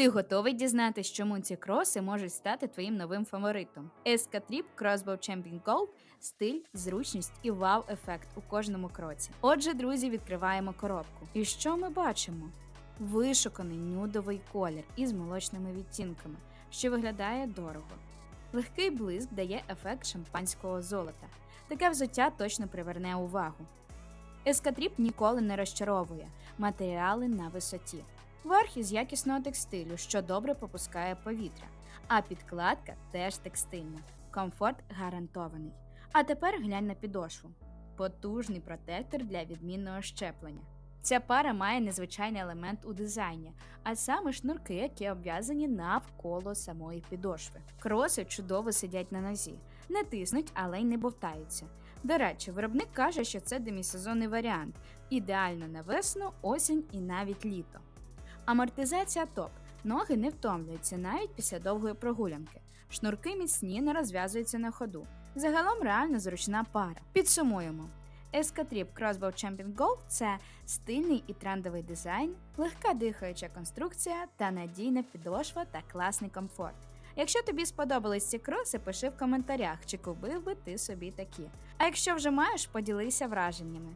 Ти готовий дізнатись, чому ці кроси можуть стати твоїм новим фаворитом? Escatrip Crossbow Champion Gold – стиль, зручність і вау-ефект у кожному кроці. Отже, друзі, відкриваємо коробку. І що ми бачимо? Вишуканий нюдовий колір із молочними відтінками, що виглядає дорого. Легкий блиск дає ефект шампанського золота. Таке взуття точно приверне увагу. Ескатріп ніколи не розчаровує матеріали на висоті. Верх із якісного текстилю, що добре попускає повітря, а підкладка теж текстильна. Комфорт гарантований. А тепер глянь на підошву. Потужний протектор для відмінного щеплення. Ця пара має незвичайний елемент у дизайні, а саме шнурки, які обв'язані навколо самої підошви. Кроси чудово сидять на нозі, не тиснуть, але й не бовтаються. До речі, виробник каже, що це демісезонний варіант, ідеально на весну, осінь і навіть літо. Амортизація топ. Ноги не втомлюються навіть після довгої прогулянки. Шнурки міцні не розв'язуються на ходу. Загалом реально зручна пара. Підсумуємо. Escatrip Crossbow Champion Gold – це стильний і трендовий дизайн, легка дихаюча конструкція та надійна підошва та класний комфорт. Якщо тобі сподобались ці кроси, пиши в коментарях, чи купив би ти собі такі. А якщо вже маєш, поділися враженнями.